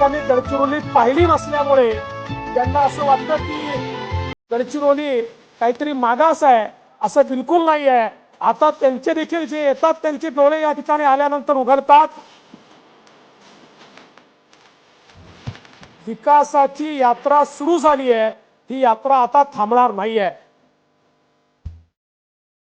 गडचिरोलीत पाहिली नसल्यामुळे त्यांना असं वाटतं की गडचिरोली काहीतरी मागास आहे असं बिलकुल नाही आहे. आता त्यांचे देखील जे येतात त्यांचे डोळे या ठिकाणी आल्यानंतर उघडतात. विकासाची यात्रा सुरू झाली आहे. ही यात्रा आता थांबणार नाही आहे